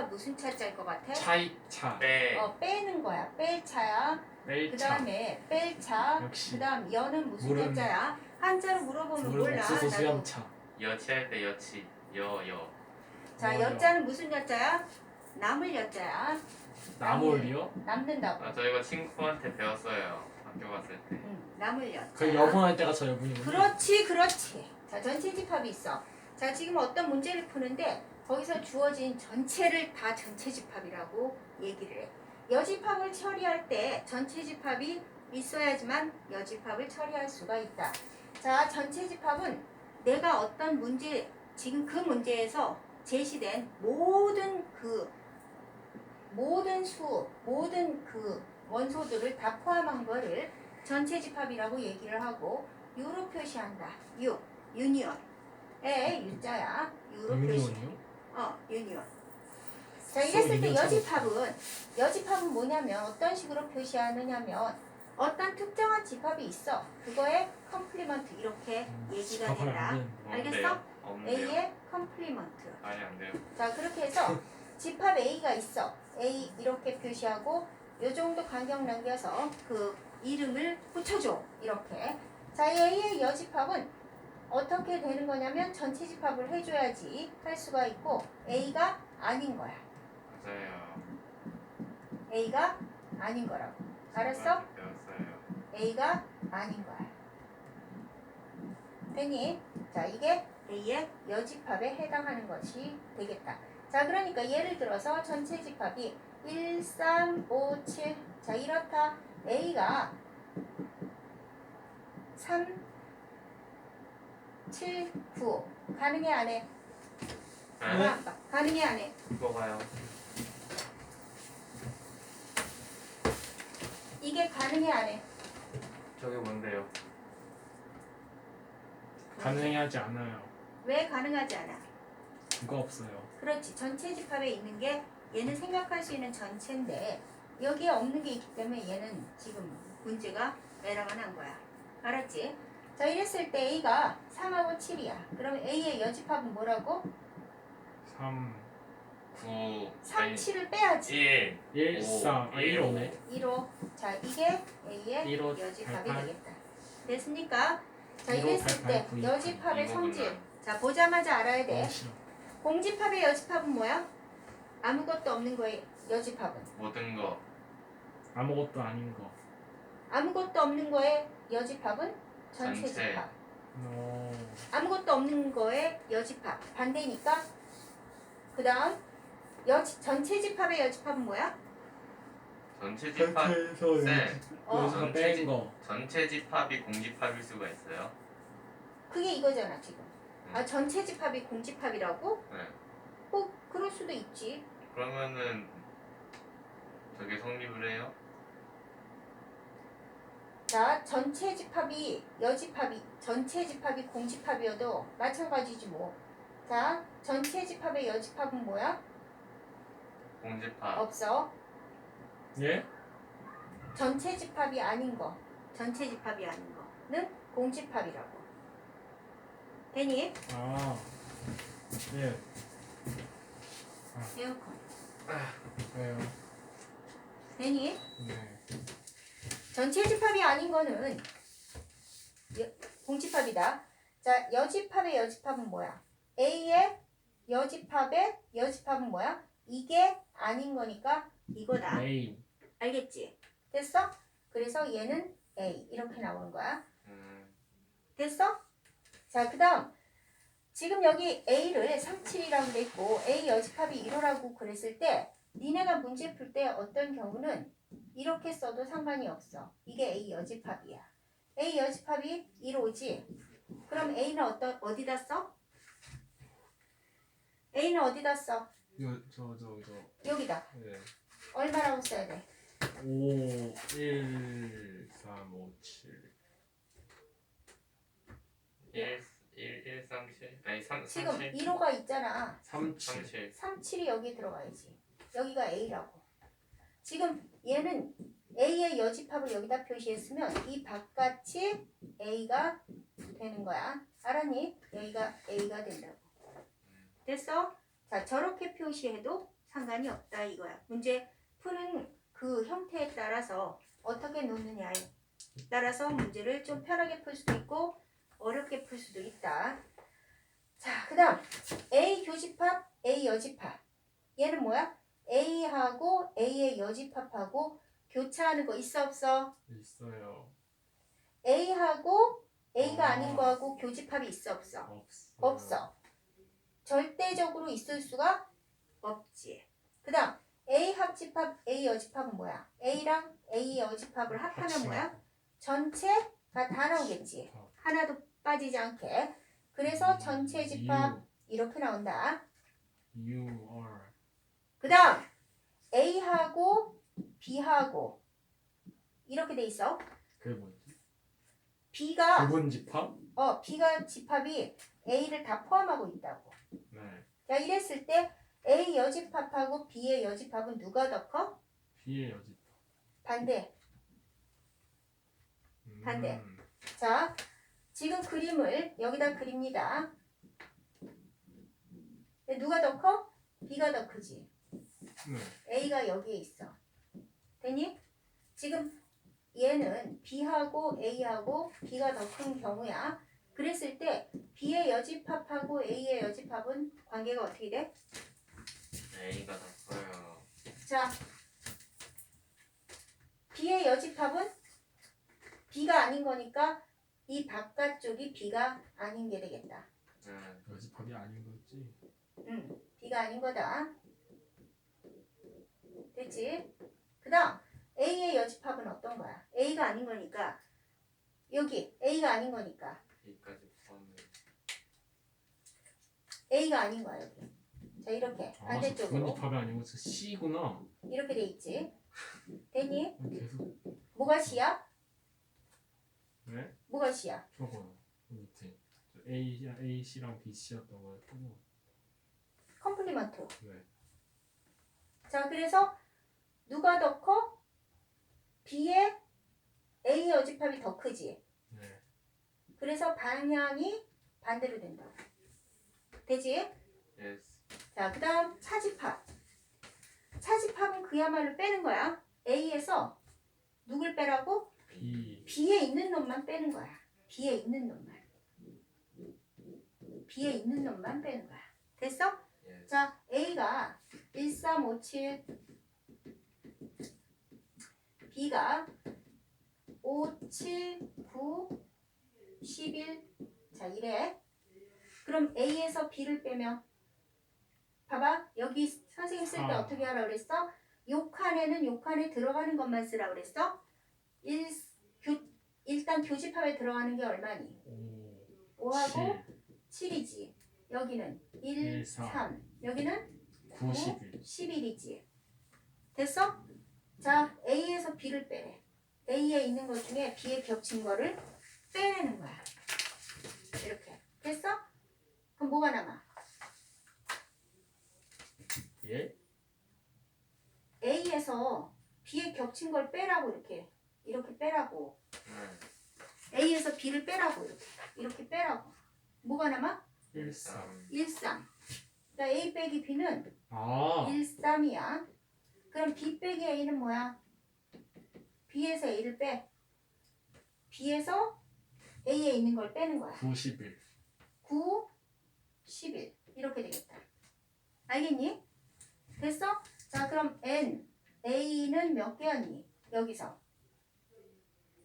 차가 무슨 차자일 것 같아? 차이 차 빼. 어 빼는 거야. 뺄 차야. 그 뺄차 다음에 뺄 차. 역시 그 다음 여는 무슨 물은- 여자야? 한자로 물어보면 물은 몰라. 옥수수 나도. 수염차 여치할 때 여치. 여 여. 자 어, 여자는 무슨 여자야? 남을 여자야. 나물이요? 남는다고. 아, 저 이거 친구한테 배웠어요. 학교 갔을 때. 응, 남을 여자. 그 여분할 때가 저 여분이군요 그렇지, 그렇지. 자, 전체 집합이 있어. 자, 지금 어떤 문제를 푸는데 거기서 주어진 전체를 다 전체 집합이라고 얘기를 해. 여집합을 처리할 때 전체 집합이 있어야지만 여집합을 처리할 수가 있다. 자, 전체 집합은 내가 어떤 문제, 지금 그 문제에서 제시된 모든 그 모든 수, 모든 그 원소들을 다 포함한 거를 전체 집합이라고 얘기를 하고 유로 표시한다. 유, 유니언의 유자야. 유로 표시. 어, 유니언. 자, 이랬을 때 여집합은 여집합은 뭐냐면 어떤 식으로 표시하느냐면 어떤 특정한 집합이 있어. 그거에 컴플리먼트 이렇게 얘기가 집합을 된다. 알겠어? A의 컴플리먼트. 아니 안 돼요. 자, 그렇게 해서 집합 A가 있어. A 이렇게 표시하고 요 정도 간격 남겨서 그 이름을 붙여줘. 이렇게. 자, 이 A의 여집합은 어떻게 되는 거냐면 전체 집합을 해줘야지 할 수가 있고 A가 아닌 거야. 맞아요. A가 아닌 거라고. 알았어? 친구한테 배웠어요. A가 아닌 거야. 됐니? 자, 이게 A의 여집합에 해당하는 것이 되겠다. 자, 그러니까 예를 들어서 전체 집합이 1, 3, 5, 7. 자, 이렇다. A가 3, 7, 9. 가능해, 안 해? 네. 아, 가능해, 안 해? 뭐가요? 이게 가능해, 안 해? 저게 뭔데요? 가능하지 않아요 왜 가능하지 않아? 그거 없어요 그렇지. 전체 집합에 있는 게 얘는 생각할 수 있는 전체인데 여기에 없는 게 있기 때문에 얘는 지금 문제가 에러가 난 거야. 알았지? 자 이랬을 때 A가 3하고 7이야. 그러면 A의 여집합은 뭐라고? 3 9 3, 7을 빼야지. 1 1 오, 4아 일, 1호네 1호. 자 이게 A의 일호, 여집합이 팔팔. 되겠다. 됐습니까? 자 일호, 이랬을 때 팔팔, 구이. 여집합의. 성질. 자 보자마자 알아야 돼. 싫어 공집합의 여집합은 뭐야? 아무것도 없는 거의 여집합은. 모든 거 아무것도 아닌 거 아무것도 없는 거에 여집합은 전체 전체. 집합. 어... 아무것도 없는 거에 여집합. 반대니까. 그 다음 여 전체 집합의 여집합은 뭐야? 전체 집합 쌤 어, 여기서 전체 뺀 집- 거 전체 집합이 공집합일 수가 있어요? 그게 이거잖아 지금. 아 전체 집합이 공집합이라고? 네. 뭐 그럴 수도 있지. 그러면은 저게 성립을 해요? 자 전체 집합이 여집합이 전체 집합이 공집합이어도 마찬가지지 뭐. 자 전체 집합의 여집합은 뭐야? 공집합 없어. 예? 전체 집합이 아닌 거, 전체 집합이 아닌 거는 공집합이라고. 되니? 아 예. 에어컨. 왜요? 되니? 네 전체 집합이 아닌 거는 여- 공집합이다. 자, 여집합의 여집합은 뭐야? A의 여집합의 여집합은 뭐야? 이게 아닌 거니까 이거다. A 알겠지? 됐어? 그래서 얘는 A 이렇게 나오는 거야. 음, 됐어? 자, 그 다음. 지금 여기 A를 37이라고 돼 있고, A 여집합이 1호라고 그랬을 때, 니네가 문제 풀 때 어떤 경우는 이렇게 써도 상관이 없어. 이게 A 여집합이야. A 여집합이 1호지? 그럼 A는 어떤, 어디다 써? A는 어디다 써? 요저저저 여기다. 예. 얼마라고 써야 돼? 5 1 3 5 7 1 1 1 3 7 아니 3 지금 3 7 1호가 있잖아. 3 3 7 7 37이 여기 들어가야지. 여기가 A라고. 지금 얘는 A의 여집합을 여기다 표시했으면 이 바깥이 A가 되는 거야. 알았니? 여기가 A가 된다고. 됐어? 자, 저렇게 표시해도 상관이 없다 이거야. 문제 푸는 그 형태에 따라서 어떻게 놓느냐에 따라서 문제를 좀 편하게 풀 수도 있고 어렵게 풀 수도 있다. 자, 그 다음 A 교집합, A 여집합. 얘는 뭐야? A하고 A의 여집합하고 교차하는 거 있어 없어? 있어요. A하고 A가 아. 아닌 거하고 교집합이 있어 없어? 없어. 없어. 절대적으로 있을 수가 없지. 그 다음 A 합집합, A 여집합은 뭐야? A랑 A 여집합을 합하면. 뭐야? 전체가 다 나오겠지. 하나도 빠지지 않게. 그래서 전체 집합 이렇게 나온다. U, R. 그 다음 A하고 B하고 이렇게 돼 있어. 그게 뭐지? B가 부분 집합? 어 B가 집합이 A를 다 포함하고 있다고. 네. 자 이랬을 때 A 여집합하고 B의 여집합은 누가 더 커? B의 여집합. 반대. 음. 반대. 자 지금 그림을 여기다 그립니다. 누가 더 커? B가 더 크지. 네. A가 여기에 있어. 되니? 지금 얘는 B하고 A하고 B가 더 큰 경우야. 그랬을 때 B의 여집합하고 A의 여집합은 관계가 어떻게 돼? A가 더 커요. 자, B의 여집합은 B가 아닌 거니까 이 바깥쪽이 B가 아닌 게 되겠다. 네. 여집합이 아닌 거지. 응, B가 아닌 거다. 됐지? 그 다음, A의 여집합은 어떤 거야? A가 아닌 거니까, 여기, A가 아닌 거니까, 포함해. A가 아닌 거야, 여기. 자, 이렇게, 아, 저 반대쪽으로. 집합이 아니고 저 C구나. 이렇게 돼 있지. 됐니? 계속. 뭐가 C야? 네? 뭐가 C야? 저거요. 저 밑에. 저 A, A, C랑 B, C였던 거였고. 컴플리먼트. 네. 자, 그래서 누가 더 커? B의 A 여집합이 더 크지. 네. 그래서 방향이 반대로 된다. 되지? Yes. 자, 그 다음 차집합. 차집합은 그야말로 빼는 거야. A에서 누굴 빼라고? B. B에 있는 놈만 빼는 거야. B에 있는 놈만. B에 있는 놈만 빼는 거야. 됐어? 자, A가 1, 3, 5, 7 B가 5, 7, 9, 11 자, 이래 그럼 A에서 B를 빼면 봐봐 여기 선생님 쓸때 아. 어떻게 하라 그랬어? 요 칸에는 요 칸에 들어가는 것만 쓰라 그랬어? 일, 교, 일단 교집합에 들어가는 게 얼마니? 5, 5하고 7이지 여기는 1, 일, 삼. 3 여기는 9, 11. 11이지. 됐어? 자, A에서 B를 빼래. A에 있는 것 중에 B에 겹친 거를 빼내는 거야. 이렇게. 됐어? 그럼 뭐가 남아? 예? A에서 B에 겹친 걸 빼라고 이렇게. 이렇게 빼라고. 네. A에서 B를 빼라고 이렇게. 이렇게 빼라고. 뭐가 남아? 1, 3. 1, 3. 그러니까 A 빼기 B는 아. 1, 3이야. 그럼 B 빼기 A는 뭐야? B에서 A를 빼. B에서 A에 있는 걸 빼는 거야. 91. 9, 11. 이렇게 되겠다. 알겠니? 됐어? 자, 그럼 N, A는 몇 개였니? 여기서.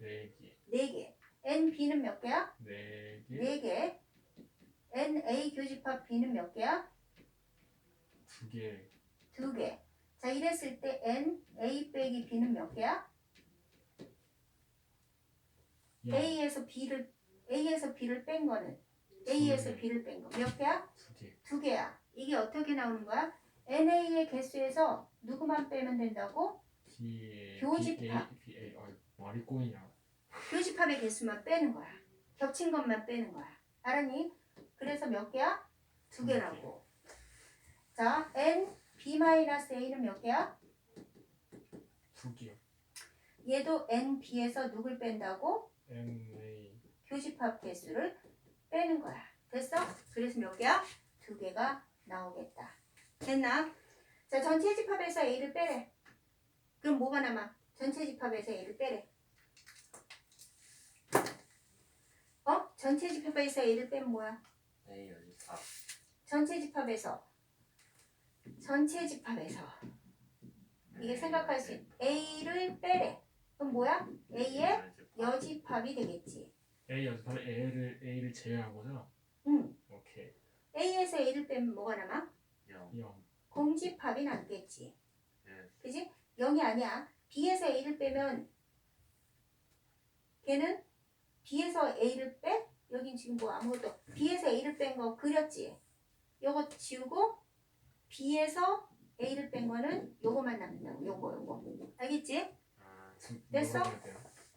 4개. 4개. N, B는 몇 개야? 4개. 4개. N, A 교집합 B는 몇 개야? 2개. 2개. 자, 이랬을 때 N, A 빼기 B는 몇 개야? 야. A에서 B를 A에서 B를 뺀 거는 A에서 개. B를 뺀 거 몇 개야? 2개. 두 개야. 이게 어떻게 나오는 거야? NA의 개수에서 누구만 빼면 된다고? B. 교집합. B, A, B, A. 아, 말이 꼬이냐. 교집합의 개수만 빼는 거야. 겹친 것만 빼는 거야. 알았니? 그래서 몇 개야? 두두 개라고. 자, N B-A는 몇 개야? 2개. 얘도 N B에서 누굴 뺀다고? N, A. 교집합 개수를 빼는 거야. 됐어? 그래서 몇 개야? 두 개가 나오겠다. 됐나? 자, 전체 집합에서 A를 빼래. 그럼 뭐가 남아? 전체 집합에서 A를 빼래. 어? 전체 집합에서 A를 빼면 뭐야? A 연습합. 전체 집합에서 전체 집합에서 이게 생각할 수 있. A를 빼래. 그럼 뭐야? A의 여집합이 되겠지. A 연습하면 A를 A를 제외하고서 응. 오케이 A에서 A를 빼면 뭐가 남아? 0. 0 공집합이 남겠지. 예스. 그지? 0이 아니야. B에서 A를 빼면 걔는 B에서 A를 빼? 여긴 지금 뭐 아무것도 B에서 A를 뺀 거 그렸지? 요거 지우고 B에서 A를 뺀 거는 요거만 남는다고 요거 요거 알겠지? 아, 됐어?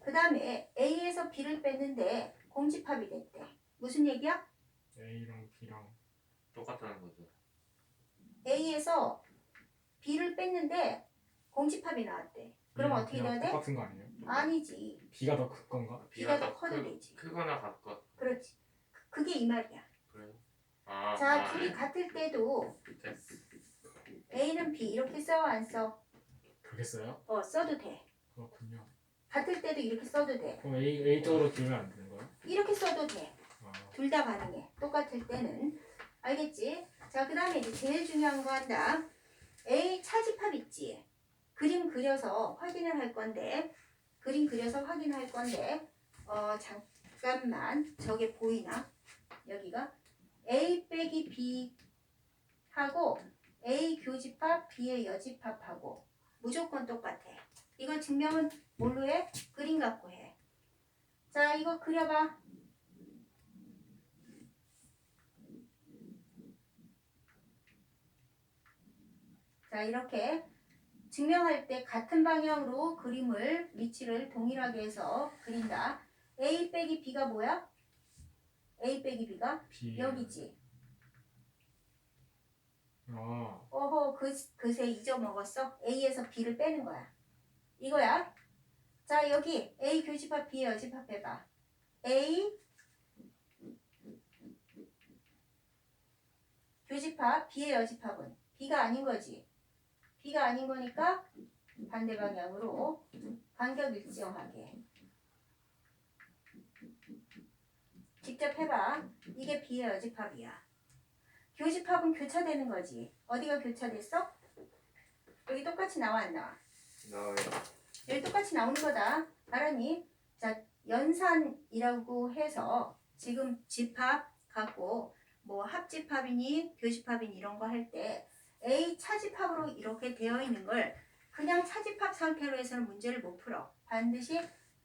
그 다음에 A에서 B를 뺐는데 공집합이 됐대 무슨 얘기야? A랑 B랑 똑같다는 거죠. A에서 B를 뺐는데 공집합이 나왔대 그럼 B랑 어떻게 B랑 돼야 돼? 똑같은 거 아니에요? 아니지 B가 더 큰 건가? B가 더 커도 크, 되지 크거나 같거. 그렇지. 그- 그게 이 말이야. 그래요? 아, 자, 아, 둘이 예. 같을 때도. A는 B 이렇게 써, 안 써? 그렇겠어요? 어, 써도 돼. 그렇군요 같을 때도 이렇게 써도 돼. 그럼 A A 쪽으로 기울면 안 되는 거예요? 이렇게 써도 돼. 아 둘 다 가능해. 똑같을 때는. 알겠지? 자, 그 다음에 이제 제일 중요한 거 한다. A 차집합 있지? 그림 그려서 확인을 할 건데, 그림 그려서 확인할 건데, 어, 잠깐만. 저게 보이나? 여기가 A 빼기 B 하고 A 교집합, B의 여집합하고 무조건 똑같아. 이거 증명은 뭘로 해? 그림 갖고 해. 자, 이거 그려봐. 자, 이렇게 증명할 때 같은 방향으로 그림을 위치를 동일하게 해서 그린다. A 빼기 B가 뭐야? A 빼기 B가 B 여기지. 아 어허, 그, 그새 잊어먹었어? A에서 B를 빼는 거야. 이거야. 자, 여기 A 교집합, B 여집합 해봐. A 교집합, B의 여집합은 B가 아닌 거지. B가 아닌 거니까 반대 방향으로 간격 일정하게. 직접 해봐. 이게 B의 여집합이야. 교집합은 교차되는 거지. 어디가 교차됐어? 여기 똑같이 나와 안 나와? 나와요. 여기 똑같이 나오는 거다. 알았니? 자, 연산이라고 해서 지금 집합 갖고 뭐 합집합이니 교집합이니 이런 거 할 때 A 차집합으로 이렇게 되어 있는 걸 그냥 차집합 상태로 해서는 문제를 못 풀어. 반드시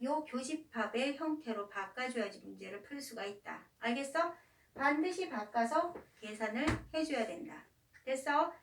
요 교집합의 형태로 바꿔줘야지 문제를 풀 수가 있다. 알겠어? 반드시 바꿔서 계산을 해줘야 된다. 됐어?